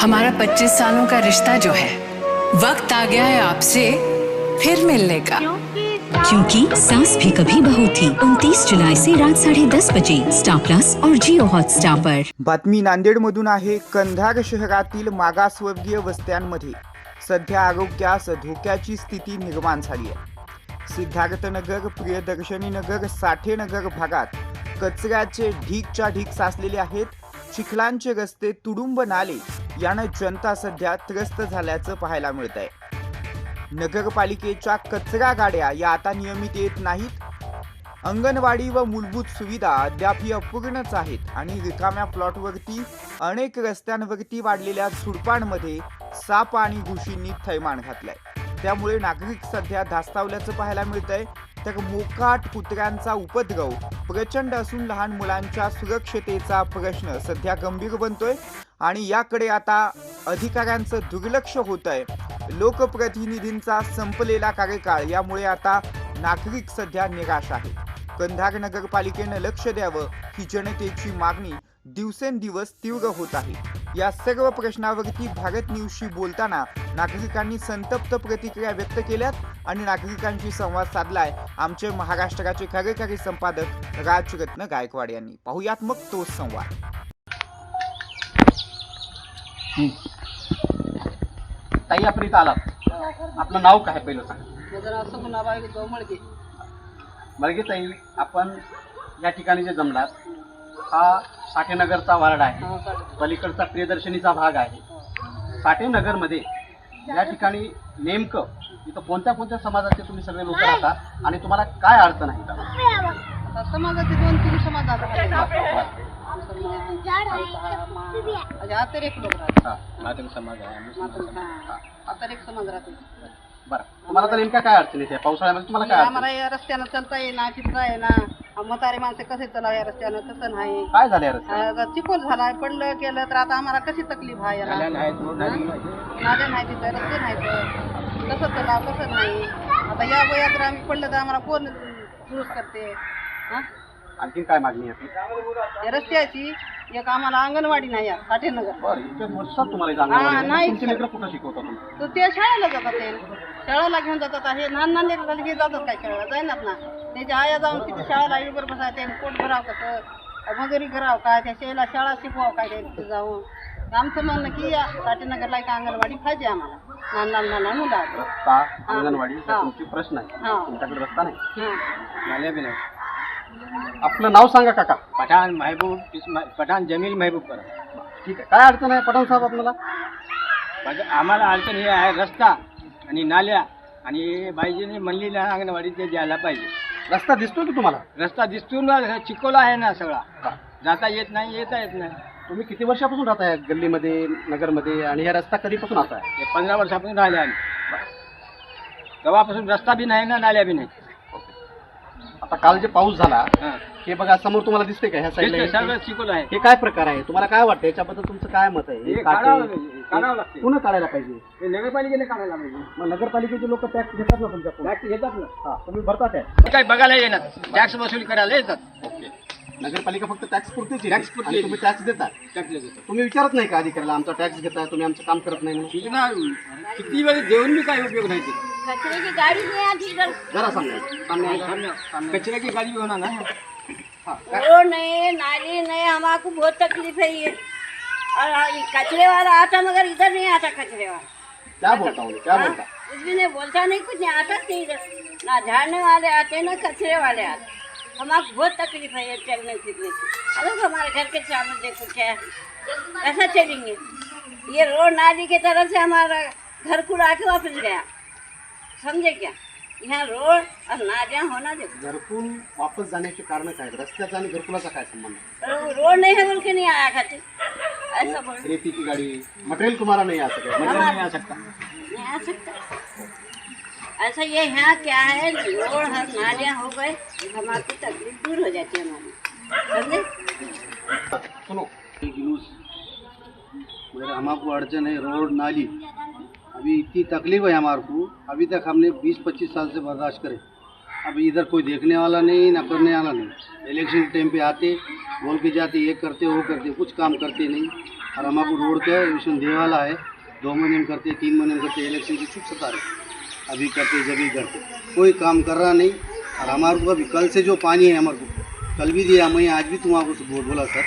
हमारा 25 सालों का रिश्ता जो है वक्त आ गया है आपसे फिर मिलने का। क्योंकि सास भी कभी बहू थी उनतीस जुलाई से रात साढ़े दस बजे स्टार प्लस और जियो हॉटस्टार पर। बातमी नांदेडमधून आहे कंधार शहरातील मागासवर्गीय वस्त्यांमध्ये. सध्या आरोग्यास धोक्याची स्थिती निर्माण झाली आहे. सिद्धार्थनगर प्रियदर्शनी नगर साठेनगर भागात कचऱ्याचे ढीकच्या ढीक साचलेले आहेत. चिखलांचे रस्ते तुडुंब नाले यानं जनता सध्या त्रस्त झाल्याचं पाहायला मिळत आहे नगरपालिकेच्या कचरा गाड्या या आता नियमित येत नाहीत. अंगणवाडी व मूलभूत सुविधा अद्यापही अपूर्णच आहेत आणि रिकाम्या प्लॉटवरती अनेक रस्त्यांवरती वाढलेल्या झुडपांमध्ये साप आणि घुशींनी थैमान घातलंय. त्यामुळे नागरिक सध्या धास्तावल्याचं पाहायला मिळतंय. तर मोकाट कुत्र्यांचा उपद्रव प्रचंड असून लहान मुलांच्या सुरक्षतेचा प्रश्न सध्या गंभीर बनतोय. आणि याकडे आता अधिकाऱ्यांचं दुर्लक्ष होत आहे. लोकप्रतिनिधींचा संपलेला कार्यकाळ यामुळे आता नागरिक सध्या निराश आहे कंधार नगरपालिकेनं लक्ष द्यावं ही जनतेची मागणी दिवसेंदिवस तीव्र होत आहे. या सर्व प्रश्नावरती भारत न्यूजशी बोलताना नागरिकांनी संतप्त प्रतिक्रिया व्यक्त केल्यात आणि नागरिकांशी संवाद साधलाय आमचे महाराष्ट्राचे कार्यकारी संपादक राजरत्न गायकवाड यांनी. पाहुयात मग तोच संवाद. ताई आपण इथं आलात. आपलं नाव काय पहिलं सांग. मळगे ताई आपण या ठिकाणी जे जमलात हा साठेनगरचा वार्ड आहे. पलीकडचा प्रियदर्शनीचा भाग आहे. साठेनगरमध्ये या ठिकाणी नेमकं इथं कोणत्या कोणत्या समाजाचे तुम्ही सगळे लोक राहता आणि तुम्हाला काय अडचण आहे? इथं? आता समाजाचे दोन तीन समाज आहेत म्हणजे लोक राहतात हा, मातंग समाज आहे मुस्लिम समाज आहे. हा, अतिरेक समाज राहतो. बरं. तुम्हाला तर नेमक्या काय अडचण येते? पावसाळ्यामध्ये तुम्हाला काय अडचण? आम्हाला या रस्त्यानं चालता येईना फिरता येईना. म्हातारे माणसं कसे चालावं या रस्त्यानं? कसं नाही. काय झालं झालाय पडलं केलं तर आता आम्हाला कशी तकलीफ आहे याला? नाल्या नाही तिथं रस्ते नाहीत कसं चलाव कसं नाही. आता या वयात जर आम्ही पडलं तर आम्हाला कोण दुरुस्त करते? हा? आणखीन काय मागणी आहे? आपली? या रस्त्याची एक आम्हाला अंगणवाडी नाही या साठेनगर बरं वर्षात तुम्हाला इथं हा, अंगणवाडी नाही. तुमचे लेकरं कुठं शिकवता तुम्ही तर ते शाळेला जातात ते. शाळेला घेऊन जातात हे लहान लहान लेकरं हे जातात काय शाळेला? जाईनात ना. त्याच्या आया जाऊन तिथे शाळेला आईवर बसायचे पोट भराव कसं मजुरी करावं काय त्या शेला शाळा शिकवावं काय त्या तिथे जाऊन? आमचं म्हणणं की या साठेनगरला एक अंगणवाडी पाहिजे आम्हाला. लहान लहान लहान लहान मुलं आहेत. रस्ता अंगणवाडी हा. तुमची प्रश्न आहे. हा. तुमच्याकडे रस्ता नाही? हां. नाल्या बी नाही आपलं नाव सांगा काका. पठाण महबूब इस्मा पठाण जमील महबूब करा. ठीक आहे. काय अडचण आहे पठाण साहेब आपल्याला? म्हणजे आम्हाला अडचण हे आहे रस्ता आणि नाल्या आणि बाईजीने म्हणलेल्या अंगणवाडी ते द्यायला पाहिजे. रस्ता दिसतो की तुम्हाला? रस्ता दिसतो ना चिकोला आहे ना सगळा. जाता येत नाही येता येत नाही. तुम्ही किती वर्षापासून राहता या गल्लीमध्ये नगरमध्ये आणि हा रस्ता कधीपासून असा आहे हे पंधरा वर्षापासून राहिले आम्ही. तेव्हापासून रस्ता बी नाही ना नाल्या बी नाही. आता काल जे पाऊस झाला हां. बघा समोर तुम्हाला दिसते का? ह्या साईडला चिकोला आहे. हे काय प्रकार आहे? तुम्हाला काय वाटतं? याच्याबद्दल तुमचं काय मत आहे? हे काढावं काटे- लागेल, काढावं लागते. पुन्हा काढायला पाहिजे. हे नगरपालिकेने काढायला पाहिजे. मग नगरपालिकेचे लोक टॅक्स घेतात ना तुमच्याकडून टॅक्स घेतात ना. हा तुम्ही भरता टॅक्स काय बघायला येणार टॅक्स वसूल करायला येतात. नगरपालिका फक्त टॅक्स पुरतेच Tax पुरते आणि तुम्ही टॅक्स देता टॅक्स देतात. तुम्ही विचारत नाही का अधिकाऱ्याला आमचा टॅक्स घेताय तुम्ही आमचं काम करत नाही म्हणून? सूचना किती वेळ देऊन बी काय उपयोग नाही ते. जरा सांगा सामने आहे का? सामने- कचरे की गाड़ी भी होना ना रोड नहीं नाली नहीं हमारे बहुत तकलीफ़ है ये। और कचरे वाला आता मगर इधर नहीं आता कचरे वाला। क्या बोलता हूँ क्या बोलता कुछ भी नहीं बोलता नहीं कुछ नहीं आता नहीं इधर। ना झाड़ने वाले आते ना कचरे वाले आते। हमारे बहुत तकलीफ़ है ये चलने फिरने से अरे हमारे घर के सामने देखो क्या है। ऐसा चलेंगे। ये रोड नाली की तरफ़ से हमारा घर को आके वापस गया। समझे क्या? यहाँ रोड और नालियाँ होना देखो घरकुल वापस जाण्याचे कारण काय? रस्त्याचा आणि घरकुलाचा काय संबंध? रो- रोड नहीं है बोल के नहीं आया खाते ऐसा बोल. रेती की गाड़ी मटेरियल तुम्हारा नहीं मटेरियल नहीं आ सकता नहीं आ सकता ऐसा ये यहाँ क्या है? रोड हर नालियाँ हो गए. हमारी तकलीफ दूर हो जाती है हमारी. समझे? सुनो. जुलूस मगर हमारे अड़चन है रोड नाली. अभी इतनी तकलीफ़ है हमारे को। अभी तक हमने 20-25 साल से बर्दाश्त करे। अभी इधर कोई देखने वाला नहीं, ना करने वाला नहीं। इलेक्शन टाइम पे आते, बोल के जाते, ये करते, वो करते, कुछ काम करते नहीं। और हमारे को रोड का इलेक्शन दे वाला है। दो महीने में करते, तीन महीने में करते इलेक्शन की चुप सता रहे। अभी करते, जब ही करते। कोई काम कर रहा नहीं। और हमारे को अभी कल से जो पानी है हमारे को, कल भी दिया, मैं आज भी तुम्हारे को बोला सर।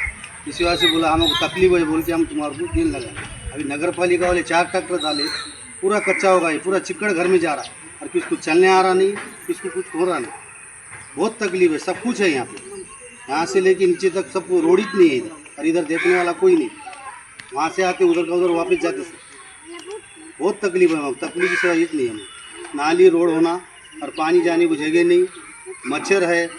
इसी वजह से बोला हमको तकलीफ़ है, बोल के हम तुम्हारे को दिल लगा अभी नगर पालिका वाले चार ट्रैक्टर डाले पूरा कच्चा होगा ये, पूरा चिक्कड़ घर में जा रहा है। और किसको चलने आ रहा नहीं किसको कुछ हो रहा नहीं। बहुत तकलीफ़ है, सब कुछ है यहाँ पे। यहाँ से लेके नीचे तक सब रोड नहीं है और इधर देखने वाला कोई नहीं। वहाँ से आके उधर का उधर वापस जाते सब बहुत तकलीफ़ है वहाँ तकलीफ़ की सिवा नहीं हमें। नाली, रोड होना और पानी जाने को जगह नहीं। मच्छर है,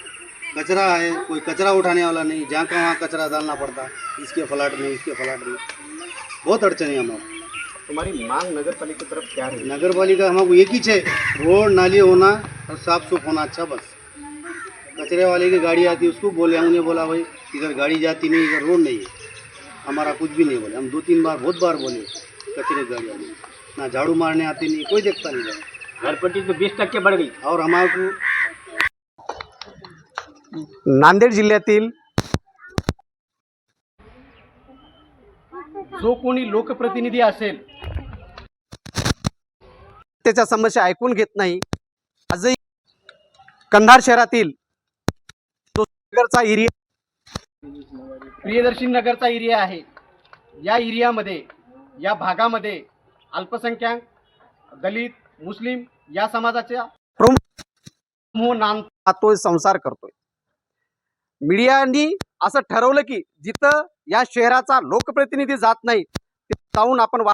कचरा है, कोई कचरा उठाने वाला नहीं। जहाँ का वहाँ कचरा डालना पड़ता। इसके फ्लैट में, इसके फ्लैट में। बहुत अड़चन है हमारे तुम्हारी मांग नगर पालिका की तरफ क्या रही? नगर पालिका हमको एक ही है रोड नाली होना और साफ सुफ होना अच्छा बस। कचरे वाले की गाड़ी आती है उसको बोले हमने बोला भाई इधर गाड़ी जाती नहीं इधर रोड नहीं है। हमारा कुछ भी नहीं बोले। हम दो तीन बार बहुत बार बोले कचरे की गाड़ी वाले ना झाड़ू मारने आती नहीं कोई देखता नहीं इधर। घरपट्टी तो बीस टक्के बढ़ गई। और हमारे को नांदेड जिल्ह्यातील जो कोणी लोकप्रतिनिधी असेल त्याच्या समस्या ऐकून घेत नाही. आजही कंधार शहरातील नगरचा एरिया प्रियदर्शी नगरचा एरिया आहे. या एरियामध्ये या भागामध्ये अल्पसंख्याक दलित मुस्लिम या समाजाच्या प्रमुख नांदतोय संसार करतोय. मीडियानी असं ठरवलं की जिथं या शहराचा लोकप्रतिनिधी जात नाही तिथं जाऊन आपण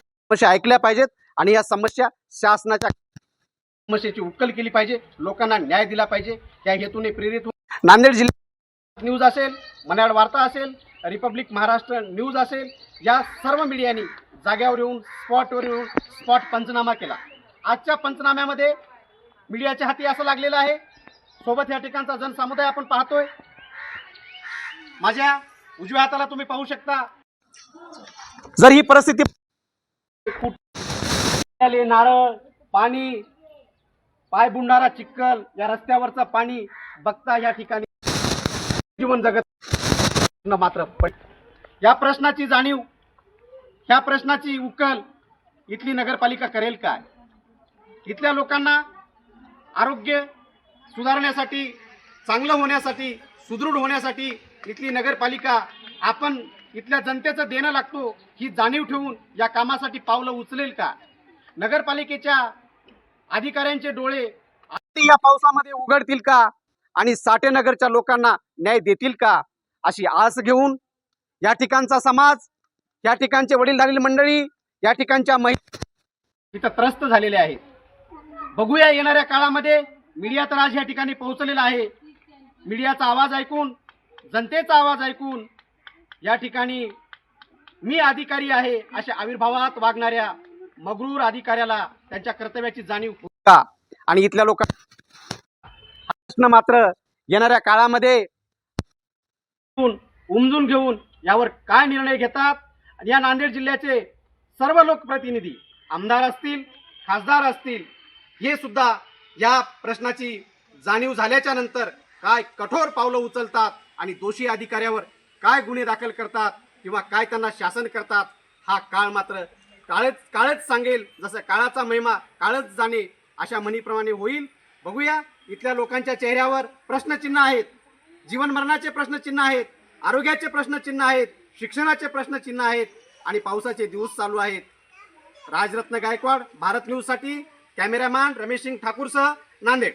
ऐकल्या पाहिजेत. आणि या समस्या शासनाच्या समस्येची उकल केली पाहिजे. लोकांना न्याय दिला पाहिजे. या हेतूने प्रेरित होऊन नांदेड जिल्ह्यात न्यूज असेल मनाड वार्ता असेल रिपब्लिक महाराष्ट्र न्यूज असेल या सर्व मीडियानी जाग्यावर येऊन स्पॉटवर येऊन स्पॉट पंचनामा केला. आजच्या पंचनाम्यामध्ये मीडियाच्या हाती असं लागलेलं आहे. सोबत या ठिकाणचा जनसमुदाय आपण पाहतोय. माझ्या उजव्या हाताला तुम्ही पाहू शकता. जर ही परिस्थिती आले, नारळ पाणी पाय बुडणारा चिक्कल या रस्त्यावरचं पाणी बघता या ठिकाणी जीवन जगत मात्र पण. या प्रश्नाची जाणीव ह्या प्रश्नाची उकल इथली नगरपालिका करेल काय? इथल्या लोकांना आरोग्य सुधारण्यासाठी चांगलं होण्यासाठी सुदृढ होण्यासाठी इथली नगरपालिका आपण इथल्या जनतेचं देणं लागतो ही जाणीव ठेवून या कामासाठी पावलं उचलेल का? नगरपालिकेच्या अधिकाऱ्यांचे डोळे या पावसामध्ये उघडतील का? आणि साठेनगरच्या लोकांना न्याय देतील का? अशी आस घेऊन या ठिकाणचा समाज या ठिकाणचे वडीलधारील मंडळी या ठिकाणच्या महिला इथं त्रस्त झालेले आहेत. बघूया येणाऱ्या काळामध्ये मीडिया तर आज या ठिकाणी पोहोचलेला आहे. मीडियाचा आवाज ऐकून जनतेचा आवाज ऐकून या ठिकाणी मी अधिकारी आहे अशा आविर्भावात वागणाऱ्या मगरूर अधिकाऱ्याला त्यांच्या कर्तव्याची जाणीव का? आणि इथल्या लोक प्रश्न मात्र येणाऱ्या काळामध्ये उमजून घेऊन यावर काय निर्णय घेतात? आणि या नांदेड जिल्ह्याचे सर्व लोकप्रतिनिधी आमदार असतील खासदार असतील हे सुद्धा या प्रश्नाची जाणीव झाल्याच्यानंतर काय कठोर पावलं उचलतात आणि दोषी अधिकाऱ्यावर काय गुन्हे दाखल करतात किंवा काय त्यांना शासन करतात हा काळ मात्र काळच काळच सांगेल जसं काळाचा महिमा काळच जाणे अशा म्हणीप्रमाणे होईल. बघूया इथल्या लोकांच्या चेहऱ्यावर प्रश्नचिन्ह आहेत. जीवन मरणाचे प्रश्नचिन्ह आहेत आरोग्याचे प्रश्नचिन्ह आहेत शिक्षणाचे प्रश्नचिन्ह आहेत आणि पावसाचे दिवस चालू आहेत. राजरत्न गायकवाड भारत न्यूजसाठी कॅमेरामॅन रमेश सिंग ठाकूरसह नांदेड.